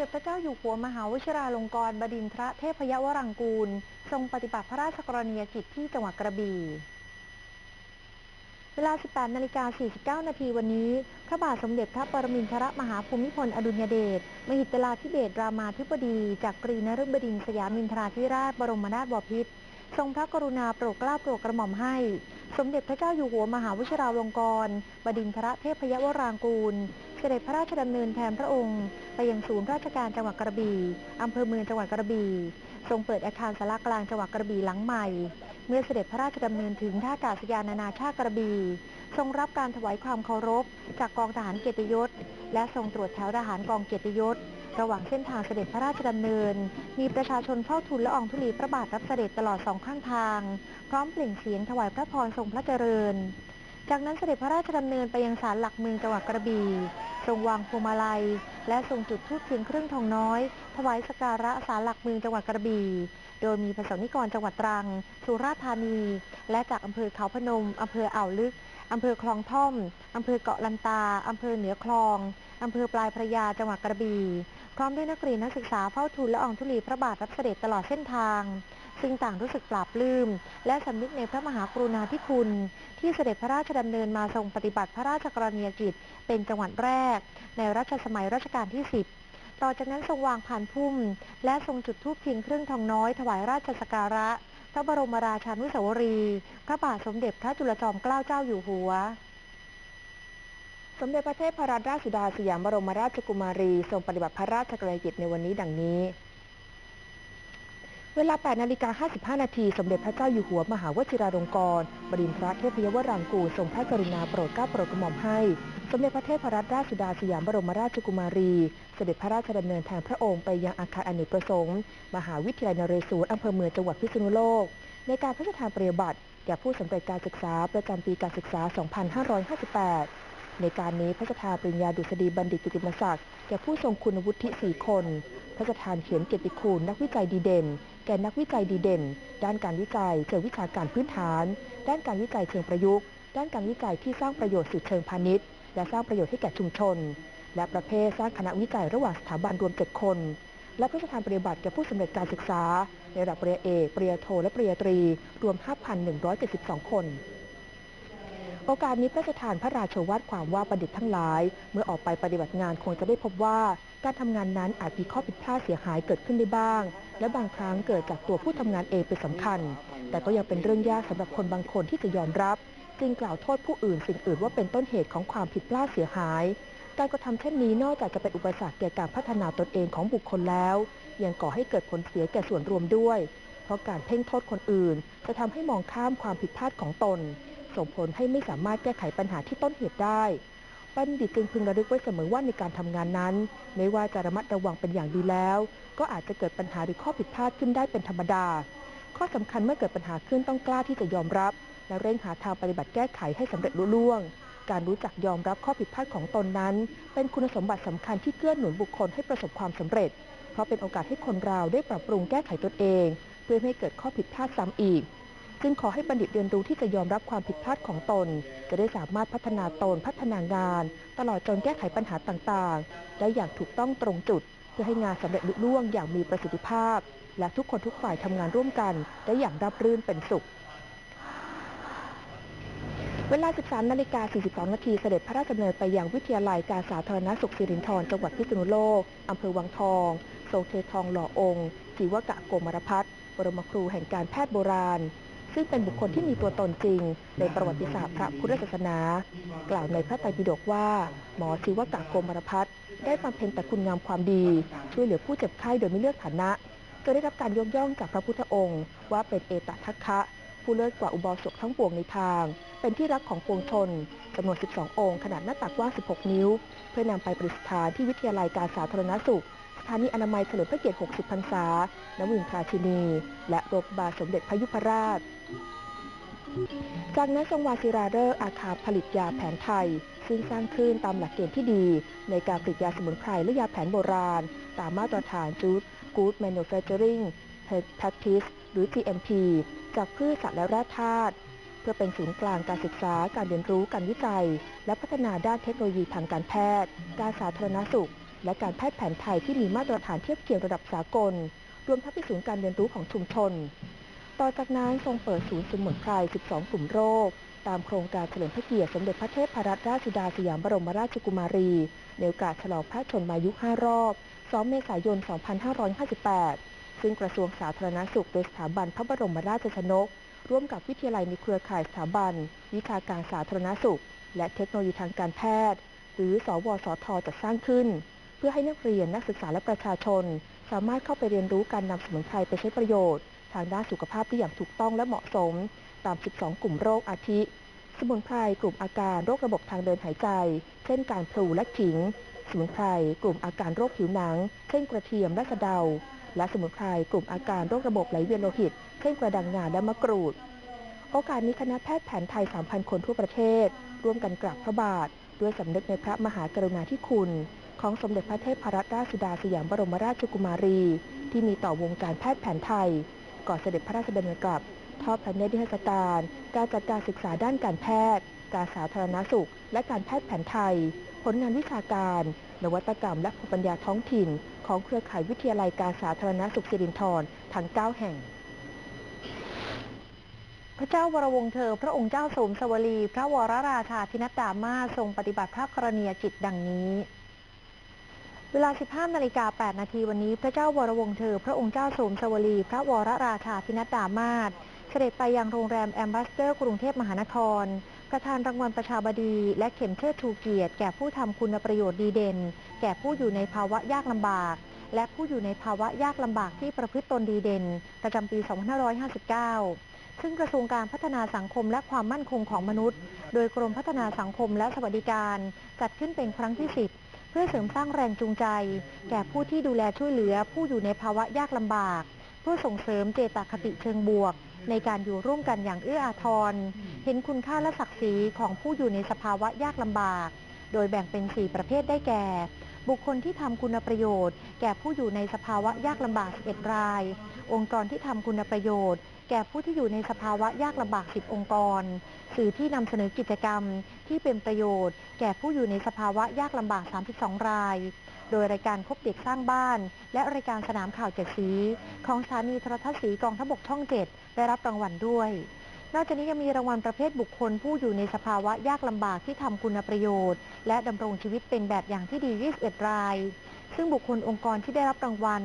ด็จพระเจ้าอยู่หัวมหาวชิราลงกรณบดินทรเทพยวรังกูล ทรงปฏิบัติพระราชกรณียกิจที่จังหวัดกระบี่เวลา 18นาฬิกา49 นาทีวันนี้ พระบาทสมเด็จพระปรมินทรมหาภูมิพล อดุลยเดช มหิตลาธิเบศรามาธิบดี จากกรีนฤบดินสยามินทราธิราช บรมนาถบพิตร ทรงพระกรุณาโปรดเกล้าโปรดกระหม่อมให้ สมเด็จพระเจ้าอยู่หัวมหาวชิราลงกรณบดินทรเทพยวรางกูล เสด็จพระราชดำเนินแทนพระองค์ ไปยังศูนย์ราชการจังหวัดกระบี่อำเภอเมืองจังหวัดกระบี่ทรงเปิดอาคารสารกลางจังหวัดกระบี่หลังใหม่ เมื่อเสด็จพระราชดำเนินถึงท่าอากาศยานนานาชาติกระบี่ทรงรับการถวายความเคารพ จากกองทหารเกียรติยศ และทรงตรวจแถวทหารกองเกียรติยศ ระหว่างเส้นทางเสด็จพระราชดำเนิน มีประชาชนเฝ้าทูลละอองธุลีพระบาทรับเสด็จตลอดสองข้างทาง พร้อมเปล่งเสียงถวายพระพรทรงพระเจริญ จากนั้นเสด็จพระราชดำเนินไปยังศาลหลักเมืองจังหวัดกระบี่ทรงวางพวงมาลัย และทรงจุดธูปเทียนเครื่องทองน้อย ถวายสการะศาลหลักเมืองจังหวัดกระบี่โดยมีประสงนิกรจังหวัดตรัง สุราษฎร์ธานี และจากอำเภอเขาพนม อำเภออ่าวลึก อำเภอคลองท่อม อำเภอเกาะลันตา อำเภอเหนือคลอง อำเภอปลายพระยาจังหวัดกระบี่ ร้อมด้วยนักเรียนนักศึกษาเฝ้าทูลละอองธุลีพระบาทรับเสด็จตลอดเส้นทาง ซึ่งต่างรู้สึกปลาบลื้ม และสำนึกในพระมหากรุณาธิคุณ ที่เสด็จพระราชดำเนินมาทรงปฏิบัติพระราชกรณียกิจ เป็นจังหวัดแรก ในรัชสมัยรัชกาลที่ 10 ต่อจากนั้นทรงวางผ่านพุ่ม และทรงจุดธูปเทียนเครื่องทองน้อยถวายราชสการะ พระบรมราชานุสาวรี พระบาทสมเด็จพระจุลจอมเกล้าเจ้าอยู่หัว สมเด็จพระเทพรัตนราชสุดาสยามบรมราชกุมารีทรงปฏิบัติพระราชกรณียกิจในวันนี้ดังนี้ เวลา 8 นาฬิกา 55 นาทีสมเด็จพระเจ้าอยู่หัวมหาวชิราลงกรณบดินทรเทพยวรางกูลทรงพระกรุณาโปรดเกล้าโปรดกระหม่อมให้ สมเด็จพระเทพรัตนราชสุดาสยามบรมราชกุมารี เสด็จพระราชดำเนินแทนพระองค์ไปยังอาคารอเนกประสงค์ มหาวิทยาลัยนเรศวรอำเภอเมืองจังหวัดพิษณุโลก ในการพระราชทานปริญญาบัตรแก่ผู้สำเร็จการศึกษาประจำปีการศึกษา 2558 ในการนี้พระราชทานปริญญาดุษฎีบัณฑิตกิติมศักดิ์แก่ผู้ทรงคุณวุฒิ4คน พระราชทานเขียนเกียรติคุณนักวิจัยดีเด่น แก่นักวิจัยดีเด่น ด้านการวิจัยเชิงวิชาการพื้นฐาน ด้านการวิจัยเชิงประยุกต์ ด้านการวิจัยที่สร้างประโยชน์สืบเชิงพาณิชย์ และสร้างประโยชน์ให้แก่ชุมชน และประเภทสร้างคณะวิจัยระหว่างสถาบันรวม7คน และพระราชทานปริญญาบัตรแก่ผู้สำเร็จการศึกษาในระดับปริญญาเอก ปริญญาโท และปริญญาตรี รวม 5,172 คน โอกาสนี้พระราชทานพระราชวัตรความว่าบัณฑิตทั้งหลาย เมื่อออกไปปฏิบัติงานคงจะได้พบว่า การทำงานนั้นอาจมีข้อผิดพลาดเสียหายเกิดขึ้นได้บ้าง และบางครั้งเกิดจากตัวผู้ทำงานเองเป็นสำคัญ แต่ก็ยังเป็นเรื่องยากสำหรับคนบางคนที่จะยอมรับ จึงกล่าวโทษผู้อื่นสิ่งอื่นว่าเป็นต้นเหตุของความผิดพลาดเสียหาย การกระทำเช่นนี้นอกจากจะเป็นอุปสรรคแก่การพัฒนาตนเองของบุคคลแล้ว ยังก่อให้เกิดผลเสียแก่ส่วนรวมด้วย เพราะการเพ่งโทษคนอื่น จะทำให้มองข้ามความผิดพลาดของตน ส่งผลให้ไม่สามารถแก้ไขปัญหาที่ต้นเหตุได้ บัณฑิตจึงพึงระลึกไว้เสมอว่าในการทำงานนั้น ไม่ว่าจะระมัดระวังเป็นอย่างดีแล้ว ก็อาจจะเกิดปัญหาหรือข้อผิดพลาดขึ้นได้เป็นธรรมดา ข้อสำคัญเมื่อเกิดปัญหาขึ้นต้องกล้าที่จะยอมรับ และเร่งหาทางปฏิบัติแก้ไขให้สำเร็จลุล่วงการรู้จักยอมรับข้อผิดพลาดของตนนั้น เป็นคุณสมบัติสำคัญที่เกื้อหนุนบุคคลให้ประสบความสำเร็จ เพราะเป็นโอกาสให้คนเราได้ปรับปรุงแก้ไขตนเอง เพื่อไม่ให้เกิดข้อผิดพลาดซ้ำอีก จึงขอให้บัณฑิตเรียนรู้ที่จะยอมรับความผิดพลาดของตน จะได้สามารถพัฒนาตนพัฒนางาน ตลอดจนแก้ไขปัญหาต่างๆ ได้อย่างถูกต้องตรงจุด เพื่อให้งานสำเร็จลุล่วงอย่างมีประสิทธิภาพ และทุกคนทุกฝ่ายทำงานร่วมกันได้อย่างราบรื่นเป็นสุข เวลา 13นาฬิกา42นาทีเสด็จพระราชดำเนินไปยังวิทยาลัยการสาธารณสุขสิรินธรจังหวัดพิษณุโลกอำเภอวังทองทรงเททองหล่อองค์ศิวกะโกมารพัฒน์บรมครูแห่งการแพทย์โบราณ ซึ่งเป็นบุคคลที่มีตัวตนจริง ในประวัติศาสตร์พระพุทธศาสนา กล่าวในพระไตรปิฎกว่า หมอศิวกะโกมารพัฒน์ได้บำเพ็ญแต่คุณงามความดี ช่วยเหลือผู้เจ็บไข้โดยไม่เลือกฐานะจนได้รับการยกย่องจากพระพุทธองค์ ว่าเป็นเอตทัคคะ ผู้เลิศกว่าอุบาสกทั้งปวงในทาง เป็นที่รักของปวงชนจำนวน 12 องค์ ขนาดหน้าตักกว้าง 16 นิ้ว เพื่อนำไปประดิษฐานที่วิทยาลัยการสาธารณสุขสถานีอนามัยเฉลิมพระเกียรติ 60 พรรษา ณ วินทราชินี และโรงพยาบาลสมเด็จพระยุพราช จากนั้นทรงวางศิลาฤกษ์อาคารผลิตยาแผนไทย ซึ่งสร้างขึ้นตามหลักเกณฑ์ที่ดี ในการผลิตยาสมุนไพรและยาแผนโบราณ ตามมาตรฐาน Good Good Manufacturing Practice หรือ GMP จากพืชสัตว์และแร่ธาตุเพื่อเป็นศูนย์กลางการศึกษาการเรียนรู้การวิจัย และพัฒนาด้านเทคโนโลยีทางการแพทย์ การสาธารณสุข และการแพทย์แผนไทยที่มีมาตรฐานเทียบเคียงระดับสากล รวมทั้งเป็นศูนย์การเรียนรู้ของชุมชน ต่อจากนั้นทรงเปิดศูนย์สมุนไพร 12 กลุ่มโรค ตามโครงการเฉลิมพระเกียรติสมเด็จพระเทพรัตนราชสุดาสยามบรมราชกุมารี ในโอกาสฉลองพระชนมายุ 5 รอบ 2 เมษายน 2558 ซึ่งกระทรวงสาธารณสุขโดยสถาบันพระบรมราชชนก ร่วมกับวิทยาลัยในเครือข่ายสถาบัน วิชาการสาธารณสุข และเทคโนโลยีทางการแพทย์ หรือ สวสทจัดสร้างขึ้น เพื่อให้นักเรียนนักศึกษาและประชาชน สามารถเข้าไปเรียนรู้การนำสมุนไพรไปใช้ประโยชน์ ทางด้านสุขภาพได้อย่างถูกต้องและเหมาะสม ตาม 12 กลุ่มโรคอาทิ สมุนไพรกลุ่มอาการโรคระบบทางเดินหายใจ เช่นการพลูและขิง สมุนไพรกลุ่มอาการโรคผิวหนัง เช่นกระเทียมและสะเดา และสมุนไพรกลุ่มอาการโรคระบบไหลเวียนโลหิต เช่นกระดังงาและมะกรูด โอกาสนี้คณะแพทย์แผนไทย 3,000 คนทั่วประเทศ ร่วมกันกราบพระบาท ด้วยสำนึกในพระมหากรุณาธิคุณของสมเด็จพระเทพรัตนราชสุดาสยามบรมราชกุมารี ที่มีต่อวงการแพทย์แผนไทย ก่อนเสด็จพระราชดำเนินกลับ ทอดพระเนตรนิทรรศการ การจัดการศึกษาด้านการแพทย์ การสาธารณสุข และการแพทย์แผนไทย ผลงานวิชาการ นวัตกรรมและภูมิปัญญาท้องถิ่น ของเครือข่ายวิทยาลัยการสาธารณสุขสิรินธรทั้ง 9 แห่งพระเจ้าวรวงเธอ พระองค์เจ้าสมสวลี พระวรราชาธินัดดามาทรงปฏิบัติพระกรณียกิจดังนี้ เวลา 15 นาฬิกา 8 นาทีวันนี้ พระเจ้าวรวงศ์เธอ พระองค์เจ้าสมสวลี พระวรราชาธินัดดามาสเสด็จไปยังโรงแรมแอมบาสเดอร์ กรุงเทพมหานคร ประธานรางวัลประชาบดี และเข็มเชิดชูเกียรติ แก่ผู้ทำคุณประโยชน์ดีเด่น แก่ผู้อยู่ในภาวะยากลำบาก และผู้อยู่ในภาวะยากลำบากที่ประพฤติตนดีเด่น ประจำปี 2559 ซึ่งกระทรวงการพัฒนาสังคมและความมั่นคงของมนุษย์ โดยกรมพัฒนาสังคมและสวัสดิการ จัดขึ้นเป็นครั้งที่ 10 เพื่อเสริมสร้างแรงจูงใจ แก่ผู้ที่ดูแลช่วยเหลือผู้อยู่ในภาวะยากลำบาก เพื่อส่งเสริมเจตคติเชิงบวก ในการอยู่ร่วมกันอย่างเอื้ออาทร เห็นคุณค่าและศักดิ์ศรีของผู้อยู่ในสภาวะยากลำบาก โดยแบ่งเป็น 4 ประเภทได้แก่ บุคคลที่ทำคุณประโยชน์ แก่ผู้อยู่ในสภาวะยากลำบาก11ราย องค์กรที่ทำคุณประโยชน์ แก่ผู้ที่อยู่ในสภาวะยากลำบาก 10 องค์กร สื่อที่นำเสนอกิจกรรมที่เป็นประโยชน์ แก่ผู้อยู่ในสภาวะยากลำบาก 32 ราย โดยรายการพบเด็กสร้างบ้าน และรายการสนามข่าวเจ็ดสี ของสถานีโทรทัศน์สีกองทบกช่องเจ็ดได้รับรางวัลด้วย นอกจากนี้ยังมีรางวัลประเภทบุคคลผู้อยู่ในสภาวะยากลำบากที่ทำคุณประโยชน์ และดำรงชีวิตเป็นแบบอย่างที่ดี 21 รายซึ่งบุคคลองค์กรที่ได้รับรางวัล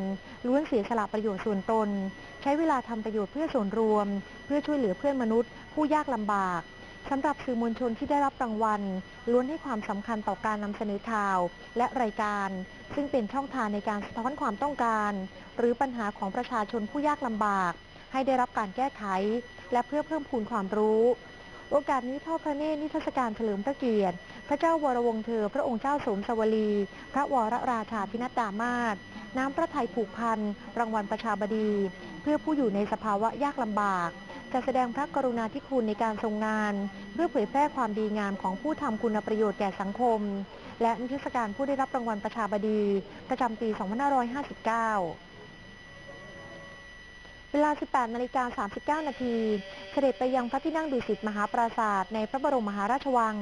ล้วนเสียสละประโยชน์ส่วนตน ช้เวลาทำประโยชน์เพื่อส่วนรวม เพื่อช่วยเหลือเพื่อนมนุษย์ ผู้ยากลำบากสำหรับสื่อมวลชนที่ได้รับรางวัล ล้วนให้ความสำคัญต่อการนำเสนอข่าว และรายการ ซึ่งเป็นช่องทางในการสะท้อนความต้องการ หรือปัญหาของประชาชนผู้ยากลำบาก ให้ได้รับการแก้ไข และเพื่อเพิ่มพูนความรู้ โอกาสนี้ทอดพระเนตรนิทรรศการเฉลิมพระเกียรติ พระเจ้าวรวงศ์เธอ พระองค์เจ้าสมสวลี พระวรราชาธินัดดามาศน้ำพระทัยผูกพันรางวัลประชาบดี เพื่อผู้อยู่ในสภาวะยากลำบาก จะแสดงพระกรุณาธิคุณในการทรงงาน เพื่อเผยแพร่ความดีงามของผู้ทำคุณประโยชน์แก่สังคม และนิทรรศการผู้ได้รับรางวัลประชาบดี ประจำปี 2559 เวลา 18นาฬิกา39 นาที เสด็จไปยังพระที่นั่งดุสิตมหาปราศาสตร์ในพระบรมมหาราชวัง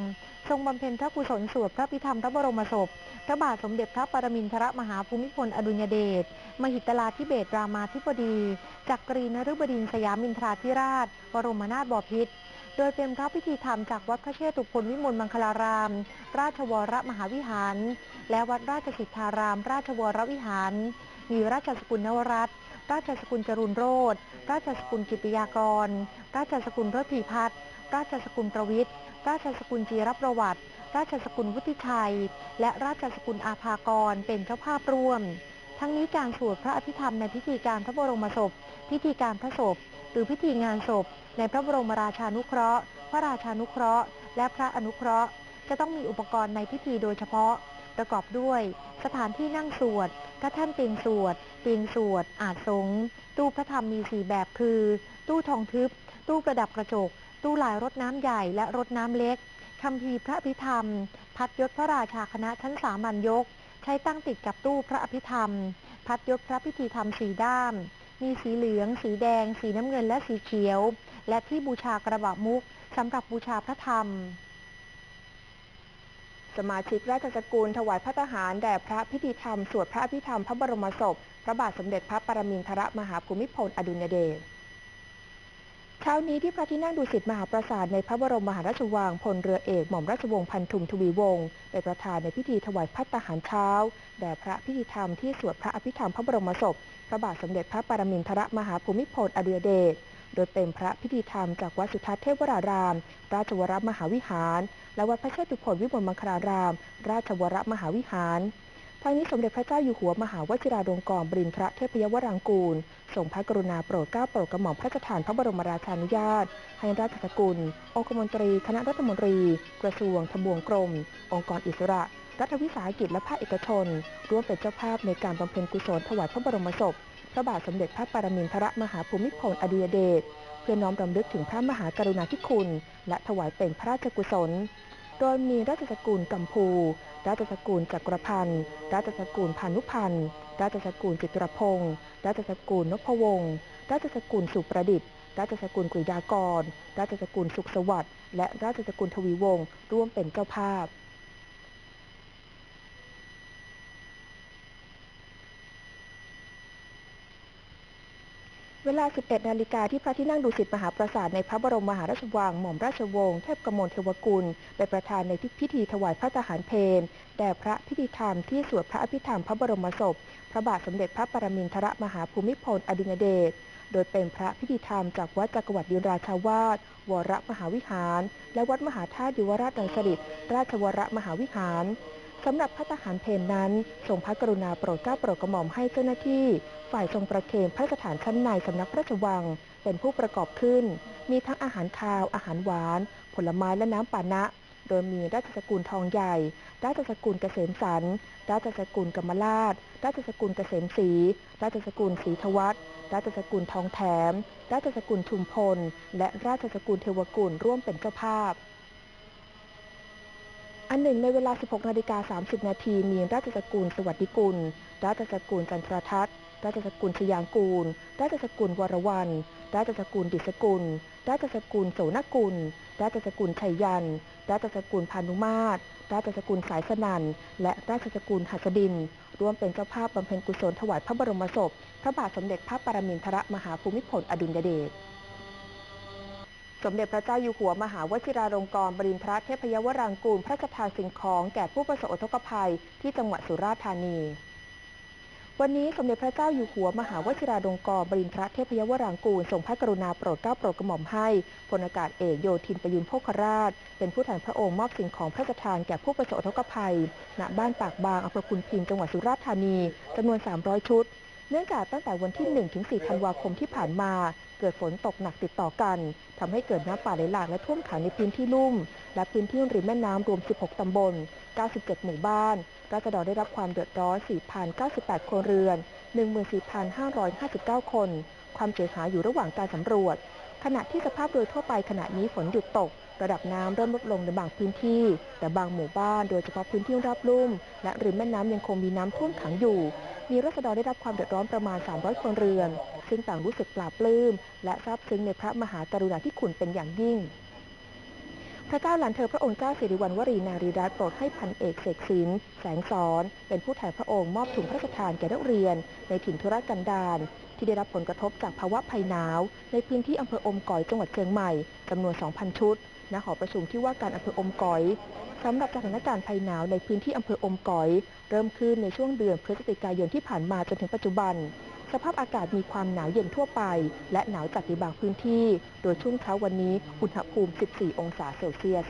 ทรงบำเพ็ญพระกุศลสวดพระพิธรรมพระบรมศพ พระบาทสมเด็จพระปรมินทรมหาภูมิพลอดุลยเดช มหิตลาธิเบศรามาธิบดี จักรีนฤบดินสยามินทราธิราช บรมนาถบพิตร โดยเป็นพระพิธีธรรมจากวัดพระเชตุพนวิมลมังคลาราม ราชวรมหาวิหาร และวัดราชสิทธาราม ราชวรวิหาร มีราชสกุลนวรัตน์ราชสกุลจรุนโรธราชสกุลกิติยากร ราชสกุลรพีพัฒน์ราชสกุลประวิทย์ราชสกุลจีรประวัติ ราชสกุลวุฒิชัย และราชสกุลอาภากรเป็นเจ้าภาพร่วม ทั้งนี้การสวดพระอภิธรรมในพิธีการพระบรมศพ พิธีการพระศพ หรือพิธีงานศพ ในพระบรมราชานุเคราะห์ พระราชานุเคราะห์ และพระอนุเคราะห์ จะต้องมีอุปกรณ์ในพิธีโดยเฉพาะ ประกอบด้วย สถานที่นั่งสวด พระแท่นเตียงสวด เตียงสวด อาจสง ตู้พระธรรมมีสี่แบบคือ ตู้ทองทึบ ตู้ประดับกระจก ตู้ลายรถน้ำใหญ่และรถน้ำเล็กคำพีพระอภิธรรม พัดยศพระราชาคณะชั้นสามัญยก ใช้ตั้งติดกับตู้พระอภิธรรม พัดยศพระพิธีธรรมสีด้าม มีสีเหลือง สีแดง สีน้ำเงินและสีเขียว และที่บูชากระบะมุกสำหรับบูชาพระธรรม สมาชิกราชสกุลถวายพระทหารแด่พระพิธีธรรม สวดพระอภิธรรมพระบรมศพ พระบาทสมเด็จพระปรมินทรมหาภูมิพลอดุลยเดชเช้านี้ที่พระที่นั่งดุสิตมหาปราสาทในพระบรมมหาราชวังพลเรือเอกหม่อมราชวงศ์พันธุมทวีวงศ์เป็นประธานในพิธีถวายพัตหารเช้าแด่พระพิธีธรรมที่สวดพระอภิธรรมพระบรมศพ พระบาทสมเด็จพระปรมินทรมหาภูมิพลอดุลยเดช โดยเป็นพระพิธีธรรมจากวัดสุทัศน์เทพวราราม ราชวรมหาวิหาร และวัดพระเชตุพนวิมลมังคลาราม ราชวรมหาวิหารทางนี้สมเด็จพระเจ้าอยู่หัวมหาวชิราลงกรณ์บรินทรเทพยวรางกูลทรงพระกรุณาโปรดเกล้าโปรดกระหม่อมพระราชทานพระบรมราชานุญาต ให้ราชสกุล องคมนตรี คณะรัฐมนตรี กระทรวงทบวงกรม องค์กรอิสระ รัฐวิสาหกิจและภาคเอกชน ร่วมเป็นเจ้าภาพในการบำเพ็ญกุศลถวายพระบรมศพ พระบาทสมเด็จพระปรมินทรมหาภูมิพลอดุลยเดชเพื่อน้อมรำลึกถึงพระมหากรุณาธิคุณ และถวายเป็นพระราชกุศล โดยมีราชสกุลกัมพู ราชสกุลจักรพันธ์ ราชสกุลพานุพันธ์ ราชสกุลจิตรพงศ์ราชสกุลนพวงศ์ ราชสกุลสุประดิษฐ์ ราชสกุลกฤดากร ราชสกุลสุขสวัสดิ์ และราชสกุลทวีวงศ์ร่วมเป็นเจ้าภาพ ลา 11 นาฬิกาที่พระที่นั่งดุสิตมหาปราสาทในพระบรมมหาราชวังหม่อมราชวงศ์เทพกมลเทวกุลเป็นประธานในพิธีถวายพระทหารเพลแด่พระพิธีธรรมที่สวดพระอภิธรรมพระบรมศพ พระบาทสมเด็จพระปรมินทรมหาภูมิพลอดุลยเดชโดยเป็นพระพิธีธรรมจากวัดจักรวรรดิราชาวาสวรมหาวิหาร และวัดมหาธาตุยุวราชดังสฤษราชวรมหาวิหาร สำหรับพระทหารเพลนั้น ทรงพระกรุณาโปรดเกล้าโปรดกระหม่อมให้เจ้าหน้าที่ ฝ่ายทรงประเคนพระสถานชั้นในสำนักพระราชวัง เป็นผู้ประกอบขึ้น มีทั้งอาหารคาว อาหารหวาน ผลไม้และน้ำปานะ โดยมีราชสกุลทองใหญ่ ราชสกุลเกษมสันราชสกุลกรรมราช ราชสกุลเกษมศรี ราชสกุลศรีทวัฒราชสกุลทองแถม ราชสกุลชุมพล และราชสกุลเทวกุลร่วมเป็นเจ้าภาพ อันหนึ่งในเวลา 16นาฬิกา30 นาทีมีราชสกุลสวัสดิกุล ราชสกุลจันทรทัศน์ราชสกุลชยางกูล ราชสกุลวรวัน ราชสกุลดิษกุล ราชสกุลโสนกุล ราชสกุลชัยยัน ราชสกุลพานุมาตร ราชสกุลสายสนัน และราชสกุลหัสดิน ร่วมเป็นเจ้าภาพบำเพ็ญกุศลถวายพระบรมศพ พระบาทสมเด็จพระปรมินทรมหาภูมิพลอดุลยเดช สมเด็จพระเจ้าอยู่หัวมหาวชิราลงกรณ์บรินทรเทพยวรางกูลพระราชทานสิ่งของแก่ผู้ประสบอุทกภัยที่จังหวัดสุราษฎร์ธานี วันนี้สมเด็จพระเจ้าอยู่หัวมหาวชิราลงกรณ์บรินทรเทพยวรางกูลทรงพระกรุณาโปรดเกล้าโปรดกระหม่อมให้พลอากาศเอกโยธินประยุนโภคราช เป็นผู้แทนพระองค์มอบสิ่งของพระราชทานแก่ผู้ประสบอุทกภัยณบ้านปากบางอำเภอพุนพินจังหวัดสุราษฎร์ธานีจำนวน 300 ชุดเนื่องจากตั้งแต่วันที่ 1 ถึง 4 ธันวาคมที่ผ่านมา เกิดฝนตกหนักติดต่อกันทำให้เกิดน้ำป่าไหลหลากและท่วมขังในพื้นที่ลุ่ม และพื้นที่ริมแม่น้ำรวม 16ตำบล 97 หมู่บ้านราษฎรได้รับความเดือดร้อน 4,098 ครัวเรือน 14,559 คน ความเสียหายอยู่ระหว่างการสำรวจ ขณะที่สภาพโดยทั่วไปขณะนี้ฝนหยุดตก ระดับน้ำเริ่มลดลงในบางพื้นที่ แต่บางหมู่บ้านโดยเฉพาะพื้นที่ราบลุ่ม และริมแม่น้ำยังคงมีน้ำท่วมขังอยู่ มีรัษฎรได้รับความเดือดร้อนประมาณ 300ครัวเรือน ซึ่งต่างรู้สึกปลาบปลื้ม และซาบซึ้งในพระมหากรุณาธิคุณเป็นอย่างยิ่ง พระเจ้าหลานเธอพระองค์เจ้าสิริวัณวรีนารีรัตน์โปรดให้พันเอกเสกสินแสงสอน เป็นผู้แทนพระองค์มอบถุงพระราชทานแก่นักเรียน ในถิ่นธุรกันดารที่ได้รับผลกระทบจากภาวะภัยหนาว ในพื้นที่อำเภออมก๋อยจังหวัดเชียงใหม่จำนวน 2,000 ชุด ณหอประชุมที่ว่าการอำเภออมก๋อยสำหรับสถานการณ์ภัยหนาวในพื้นที่อำเภออมก๋อย เริ่มขึ้นในช่วงเดือนพฤศจิกายนที่ผ่านมาจนถึงปัจจุบัน สภาพอากาศมีความหนาวเย็นทั่วไป และหนาวจัดในบางพื้นที่ โดยช่วงเช้าวันนี้อุณหภูมิ 14 องศาเซลเซียส